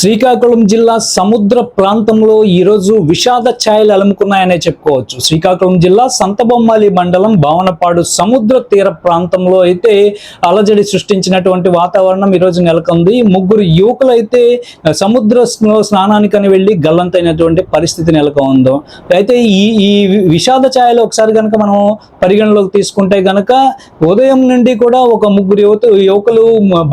శ్రీకాకుళం జిల్లా సముద్ర ప్రాంతంలో ఈరోజు విషాద ఛాయలు అలుముకున్నాయనే చెప్పుకోవచ్చు. శ్రీకాకుళం జిల్లా సంతబొమ్మాలి మండలం భావనపాడు సముద్ర తీర ప్రాంతంలో అయితే అలజడి సృష్టించినటువంటి వాతావరణం ఈరోజు నెలకొంది. ముగ్గురు యువకులు అయితే సముద్రంలో స్నానానికని వెళ్ళి గల్లంతైనటువంటి పరిస్థితి నెలకొందో. అయితే ఈ ఈ విషాద ఛాయలు ఒకసారి కనుక మనం పరిగణలోకి తీసుకుంటే కనుక ఉదయం నుండి కూడా ఒక ముగ్గురు యువత యువకులు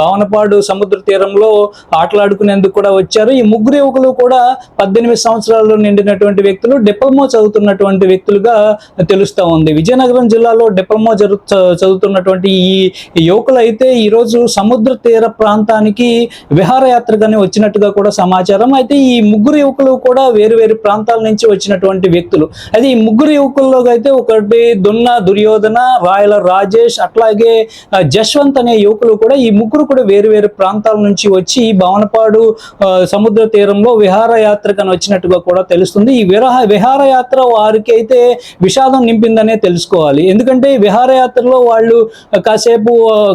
భావనపాడు సముద్ర తీరంలో ఆటలాడుకునేందుకు కూడా వచ్చారు. ఈ ముగ్గురు యువకులు కూడా పద్దెనిమిది సంవత్సరాలు నిండినటువంటి వ్యక్తులు డిప్లొమా చదువుతున్నటువంటి వ్యక్తులుగా తెలుస్తా ఉంది. విజయనగరం జిల్లాలో డిప్లొమా జరు చదువుతున్నటువంటి ఈ యువకులు అయితే ఈరోజు సముద్ర తీర ప్రాంతానికి విహారయాత్రగానే వచ్చినట్టుగా కూడా సమాచారం. అయితే ఈ ముగ్గురు యువకులు కూడా వేరు వేరు ప్రాంతాల నుంచి వచ్చినటువంటి వ్యక్తులు. అయితే ఈ ముగ్గురు యువకుల్లో అయితే ఒకటి దున్న దుర్యోధన రాయల రాజేష్ అట్లాగే జశ్వంత్ అనే యువకులు కూడా ఈ ముగ్గురు కూడా వేరు వేరు ప్రాంతాల నుంచి వచ్చి భవనపాడు సముద్ర తీరంలో విహారయాత్రకని వచ్చినట్టుగా కూడా తెలుస్తుంది. ఈ విరహ విహారయాత్ర వారికి అయితే విషాదం నింపిందనే తెలుసుకోవాలి. ఎందుకంటే విహారయాత్రలో వాళ్ళు కాసేపు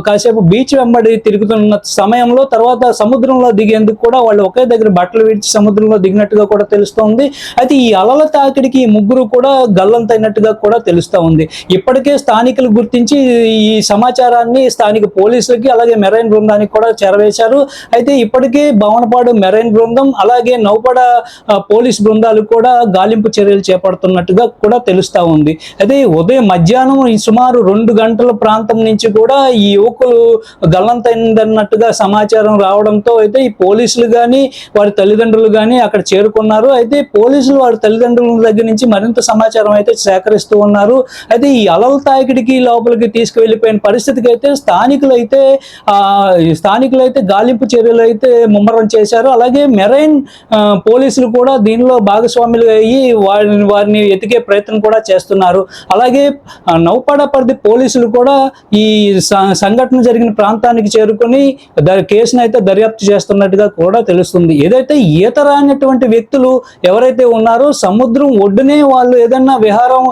కాసేపు బీచ్ వెంబడి తిరుగుతున్న సమయంలో తర్వాత సముద్రంలో దిగేందుకు కూడా వాళ్ళు ఒకే దగ్గర బట్టలు విడిచి సముద్రంలో దిగినట్టుగా కూడా తెలుస్తోంది. అయితే ఈ అలల తాకిడికి ఈ ముగ్గురు కూడా గల్లంతైనట్టుగా కూడా తెలుస్తూ ఉంది. ఇప్పటికే స్థానికులు గుర్తించి ఈ సమాచారాన్ని స్థానిక పోలీసులకి అలాగే మెరైన్ బృందానికి కూడా చేరవేశారు. అయితే ఇప్పటికే భవనపాడు మెరైన్ బృందం అలాగే నౌపడ పోలీస్ బృందాలు కూడా గాలింపు చర్యలు చేపడుతున్నట్టుగా కూడా తెలుస్తా ఉంది. అదే ఉదయం మధ్యాహ్నం ఈ సుమారు రెండు గంటల ప్రాంతం నుంచి కూడా ఈ యువకులు గల్లంతైందన్నట్టుగా సమాచారం రావడంతో అయితే ఈ పోలీసులు కానీ వారి తల్లిదండ్రులు కానీ అక్కడ చేరుకున్నారు. అయితే పోలీసులు వారి తల్లిదండ్రుల దగ్గర నుంచి మరింత సమాచారం అయితే సేకరిస్తూ ఉన్నారు. అయితే ఈ అలల తాకిడికి లోపలికి తీసుకువెళ్ళిపోయిన పరిస్థితికి అయితే స్థానికులు అయితే స్థానికులు అయితే గాలింపు చర్యలు అయితే ముమ్మరం చేశారు. అలాగే మెరైన్ పోలీసులు కూడా దీనిలో భాగస్వాములు అయ్యి వారిని వారిని ఎతికే ప్రయత్నం కూడా చేస్తున్నారు. అలాగే నౌపాడ పరిధి పోలీసులు కూడా ఈ సంఘటన జరిగిన ప్రాంతానికి చేరుకొని ద- కేసును అయితే దర్యాప్తు చేస్తున్నట్టుగా కూడా తెలుస్తుంది. ఏదైతే ఈత రానటువంటి వ్యక్తులు ఎవరైతే ఉన్నారో సముద్రం ఒడ్డునే వాళ్ళు ఏదన్నా విహారం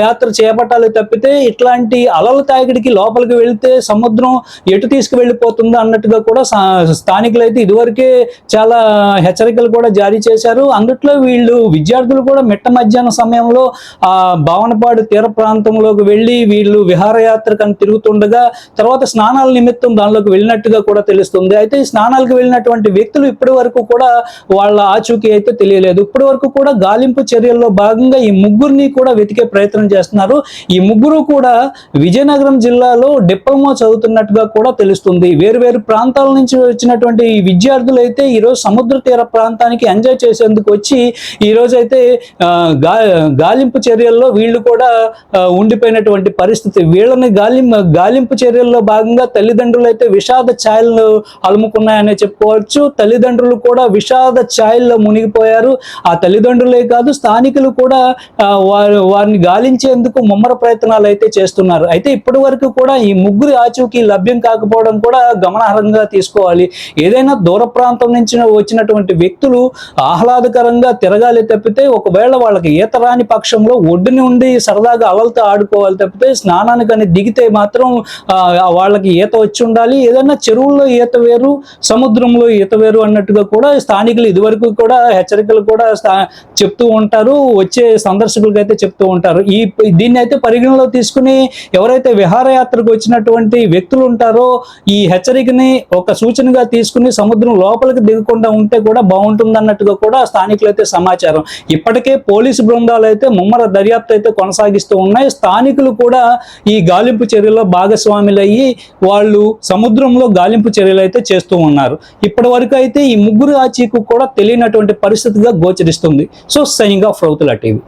యాత్ర చేపట్టాలి తప్పితే ఇట్లాంటి అలల తాగిడికి లోపలికి వెళ్తే సముద్రం ఎటు తీసుకువెళ్ళిపోతుందో అన్నట్టుగా కూడా స్థానికులైతే ఇదివరకే చాలా హెచ్చరికలు కూడా జారీ చేశారు. అందుట్లో వీళ్ళు విద్యార్థులు కూడా మిట్ట మధ్యాహ్న సమయంలో ఆ భావనపాడు తీర ప్రాంతంలోకి వెళ్ళి వీళ్ళు విహారయాత్ర కని తిరుగుతుండగా తర్వాత స్నానాల నిమిత్తం దానిలోకి వెళ్ళినట్టుగా కూడా తెలుస్తుంది. అయితే ఈ స్నానాలకు వెళ్ళినటువంటి వ్యక్తులు ఇప్పటి వరకు కూడా వాళ్ళ ఆచూకీ అయితే తెలియలేదు. ఇప్పటి వరకు కూడా గాలింపు చర్యల్లో భాగంగా ఈ ముగ్గురిని కూడా వెతికే ప్రయత్నం చేస్తున్నారు. ఈ ముగ్గురు కూడా విజయనగరం జిల్లాలో డిప్లొమా చదువుతున్నట్టుగా కూడా తెలుస్తుంది. వేరు వేరు ప్రాంతాల నుంచి వచ్చినటువంటి ఈ విద్యార్థులు అయితే ఈరోజు సముద్ర తీర ప్రాంతానికి ఎంజాయ్ చేసేందుకు వచ్చి ఈ రోజు అయితే ఆ, గా గాలింపు చర్యల్లో వీళ్ళు కూడా ఉండిపోయినటువంటి పరిస్థితి. వీళ్ళని గాలి గాలింపు చర్యల్లో భాగంగా తల్లిదండ్రులు అయితే విషాద ఛాయలను అలుముకున్నాయనే చెప్పుకోవచ్చు. తల్లిదండ్రులు కూడా విషాద ఛాయల్లో మునిగిపోయారు. ఆ తల్లిదండ్రులే కాదు స్థానికులు కూడా వారు వారిని గాలించేందుకు ముమ్మర ప్రయత్నాలు అయితే చేస్తున్నారు. అయితే ఇప్పటి వరకు కూడా ఈ ముగ్గురు ఆచూకీ లభ్యం కాకపోవడం కూడా గమనార్హంగా తీసుకోవాలి. ఏదైనా దూర ప్రాంతం నుంచి వచ్చినటువంటి వ్యక్తులు ఆహ్లాదకరంగా తిరగాలి తప్పితే ఒకవేళ వాళ్ళకి ఈత రాని పక్షంలో ఒడ్డుని ఉండి సరదాగా అలలతో ఆడుకోవాలి తప్పితే స్నానానికని దిగితే మాత్రం వాళ్ళకి ఈత వచ్చి ఉండాలి. ఏదైనా చెరువుల్లో ఈత వేరు సముద్రంలో ఈత వేరు అన్నట్టుగా కూడా స్థానికులు ఇదివరకు కూడా హెచ్చరికలు కూడా చెప్తూ ఉంటారు. వచ్చే సందర్శకులకు అయితే చెప్తూ ఉంటారు. ఈ దీన్ని అయితే పరిగణలో తీసుకుని ఎవరైతే విహారయాత్రకు వచ్చినటువంటి వ్యక్తులు ఉంటారో ఈ హెచ్చరికని ఒక సూచనగా తీసుకుని సముద్రం లోపలికి దిగకుండా ఉంటే కూడా బాగుంటుంది అన్నట్టుగా కూడా స్థానికులు అయితే సమాచారం. ఇప్పటికే పోలీసు బృందాలు అయితే ముమ్మర దర్యాప్తు అయితే కొనసాగిస్తూ ఉన్నాయి. స్థానికులు కూడా ఈ గాలింపు చర్యలో భాగస్వాములయ్యి వాళ్ళు సముద్రంలో గాలింపు చర్యలు అయితే చేస్తూ ఉన్నారు. ఇప్పటి వరకు అయితే ఈ ముగ్గురు ఆచీకు కూడా తెలియనటువంటి పరిస్థితిగా గోచరిస్తుంది. So signing off Rautula TV.